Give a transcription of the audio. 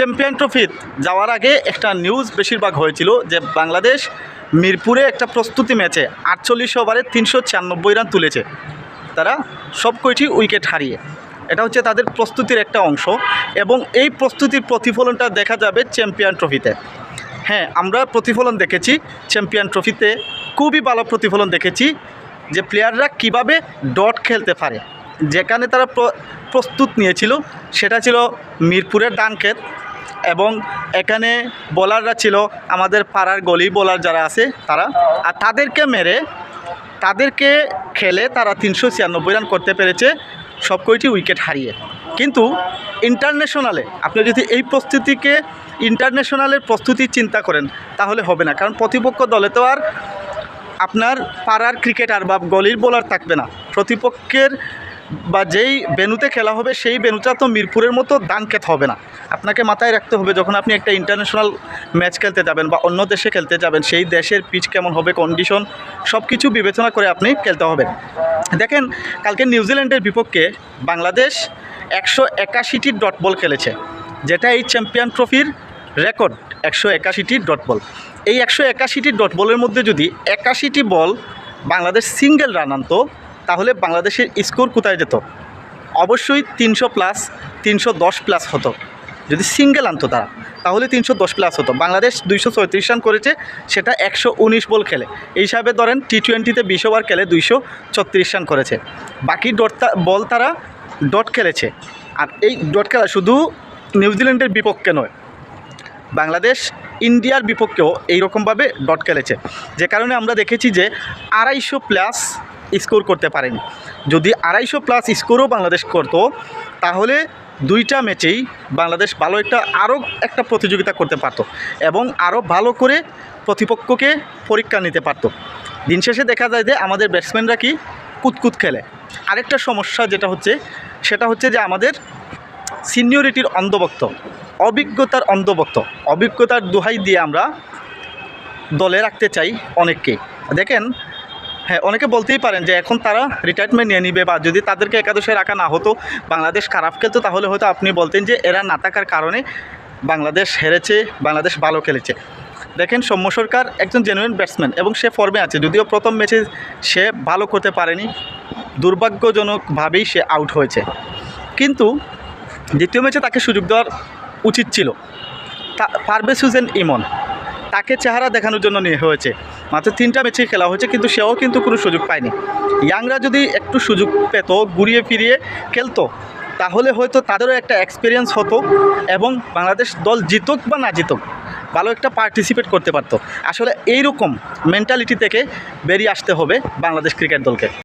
Champion trophy যাওয়ার আগে একটা নিউজ বেশিরভাগ হয়েছিল যে বাংলাদেশ মিরপুরে একটা প্রস্তুতি ম্যাচে আটচল্লিশ ওভারে তিনশো ছিয়ানব্বই রান তুলেছে। তারা সব কয়টি উইকেট হারিয়ে। এটা হচ্ছে তাদের প্রস্তুতির একটা অংশ এবং এই প্রস্তুতির প্রতিফলনটা দেখা যাবে চ্যাম্পিয়ন ট্রফিতে। হ্যাঁ আমরা প্রতিফলন দেখেছি চ্যাম্পিয়ন ট্রফিতে। খুবই ভালো প্রতিফলন দেখেছি যে প্লেয়াররা কীভাবে ডট খেলতে পারে। যেখানে তারা প্র- প্রস্তুত নিয়েছিল সেটা ছিল মিরপুরের ডানক্ষেত এবং এখানে বোলাররা ছিল আমাদের পাড়ার গলি বোলার যারা আছে, তারা। আর তাদেরকে মেরে, তাদেরকে খেলে তারা তিনশো ছিয়ানব্বই রান করতে পেরেছে, সব কয়টি উইকেট হারিয়ে। কিন্তু ইন্টারন্যাশনালে আপনি যদি এই প্রস্তুতিকে ইন্টারন্যাশনালের প্রস্তুতি চিন্তা করেন, তাহলে হবে না। কারণ প্রতিপক্ষ দলে তো আর আপনার পাড়ার ক্রিকেটার বা গলির বোলার থাকবে না। প্রতিপক্ষের বা যেই বেনুতে খেলা হবে, সেই বেনুটা তো মিরপুরের মতো দানকেত হবে না। আপনাকে মাথায় রাখতে হবে, যখন আপনি একটা ইন্টারন্যাশনাল ম্যাচ খেলতে যাবেন বা অন্য দেশে খেলতে যাবেন, সেই দেশের পিচ কেমন হবে কন্ডিশন সব কিছু বিবেচনা করে আপনি খেলতে হবে। দেখেন, কালকে নিউজিল্যান্ডের বিপক্ষে বাংলাদেশ একশো একাশিটি ডট বল খেলেছে, যেটা এই চ্যাম্পিয়ন ট্রফির রেকর্ড একশো একাশিটি ডট বল এই একশো একাশিটি ডট বলের মধ্যে যদি একাশিটি বল বাংলাদেশ সিঙ্গেল রান আনতো তাহলে বাংলাদেশের স্কোর কোথায় যেত? অবশ্যই তিনশো প্লাস তিনশো দশ প্লাস হতো। যদি সিঙ্গেল আনতো তারা, তাহলে তিনশো দশ প্লাস হতো। বাংলাদেশ দুইশো ছয়ত্রিশ রান করেছে, সেটা একশো উনিশ বল খেলে। এই হিসাবে ধরেন টি টোয়েন্টিতে বিশ ওভার খেলে দুইশো ছত্রিশ রান করেছে। বাকি ডট বল তারা ডট খেলেছে। আর এই ডট খেলা শুধু নিউজিল্যান্ডের বিপক্ষে নয়, বাংলাদেশ ইন্ডিয়ার বিপক্ষেও এইরকমভাবে ডট খেলেছে। যে কারণে আমরা দেখেছি যে আড়াইশো প্লাস স্কোর করতে পারেনি। যদি আড়াইশো প্লাস স্কোরও বাংলাদেশ করতো, তাহলে দুইটা ম্যাচেই বাংলাদেশ ভালো একটা, আরও একটা প্রতিযোগিতা করতে পারতো এবং আরও ভালো করে প্রতিপক্ষকে পরীক্ষা নিতে পারতো। দিন শেষে দেখা যায় যে আমাদের ব্যাটসম্যানরা কি কুতকুত খেলে। আরেকটা সমস্যা যেটা হচ্ছে, সেটা হচ্ছে যে আমাদের সিনিয়রিটির অন্ধভক্ত, অভিজ্ঞতার অন্ধভক্ত, অভিজ্ঞতার দোহাই দিয়ে আমরা দলে রাখতে চাই অনেককেই দেখেন হ্যাঁ অনেকে বলতেই পারেন যে এখন তারা রিটায়ারমেন্ট নিয়ে নিবে বা যদি তাদেরকে একাদশে রাখা না হতো, বাংলাদেশ খারাপ খেলতো, তাহলে হয়তো আপনি বলতেন যে এরা না থাকার কারণে বাংলাদেশ হেরেছে, বাংলাদেশ ভালো খেলেছে। দেখেন, সৌম্য সরকার একজন জেনুইন ব্যাটসম্যান এবং সে ফর্মে আছে। যদিও প্রথম ম্যাচে সে ভালো করতে পারেনি, দুর্ভাগ্যজনকভাবেই সে আউট হয়েছে। কিন্তু দ্বিতীয় ম্যাচে তাকে সুযোগ দেওয়ার উচিত ছিল। তা পারভেজ হুসেন ইমন। তাকে চেহারা দেখানোর জন্য নিয়ে হয়েছে। মাত্র তিনটা ম্যাচে খেলা হয়েছে, কিন্তু সেও কিন্তু কোনো সুযোগ পায়নি। ইয়াংরা যদি একটু সুযোগ পেত, ঘুরিয়ে ফিরিয়ে খেলতো, তাহলে হয়তো তাদেরও একটা এক্সপিরিয়েন্স হতো এবং বাংলাদেশ দল জিতুক বা না জিতুক, ভালো একটা পার্টিসিপেট করতে পারতো। আসলে এইরকম মেন্টালিটি থেকে বেরিয়ে আসতে হবে বাংলাদেশ ক্রিকেট দলকে।